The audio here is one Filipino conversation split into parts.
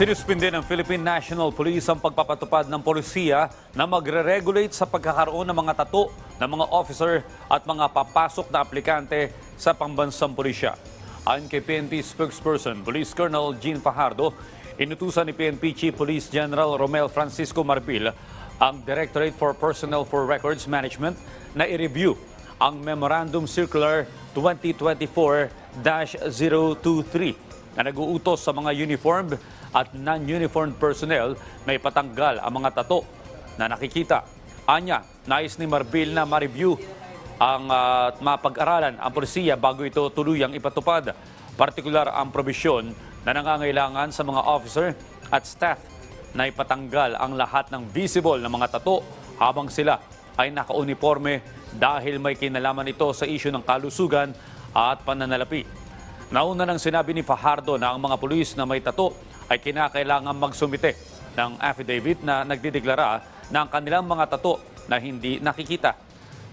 Sinuspinde ng Philippine National Police ang pagpapatupad ng polisiya na magre-regulate sa pagkakaroon ng mga tato ng mga officer at mga papasok na aplikante sa pambansang pulisya. Ayon kay PNP spokesperson, Police Colonel Jean Fajardo, inutusan ni PNP Chief Police General Romel Francisco Marbil ang Directorate for Personnel for Records Management na i-review ang Memorandum Circular 2024-023 na nag-uutos sa mga uniformed at non-uniformed personnel na ipatanggal ang mga tato na nakikita. Anya, nais ni Marbil na ma-review ang at mapag-aralan ang polisiya bago ito tuluyang ipatupad. Partikular ang probisyon na nangangailangan sa mga officer at staff na ipatanggal ang lahat ng visible na mga tato habang sila ay naka-uniforme dahil may kinalaman ito sa isyu ng kalusugan at pananalapi. Nauna nang sinabi ni Fajardo na ang mga pulis na may tato ay kinakailangan magsumite ng affidavit na nagdideklara na ang kanilang mga tato na hindi nakikita.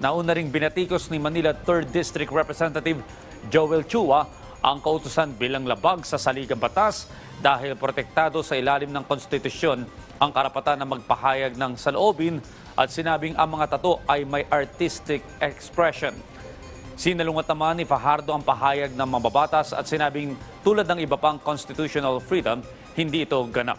Nauna ring binatikos ni Manila 3rd District Representative Joel Chua ang kautusan bilang labag sa saligang batas dahil protektado sa ilalim ng konstitusyon ang karapatan na magpahayag ng saloobin at sinabing ang mga tato ay may artistic expression. Sinalungat naman ni Fajardo ang pahayag ng mababatas at sinabing tulad ng iba pang constitutional freedom, hindi ito ganap.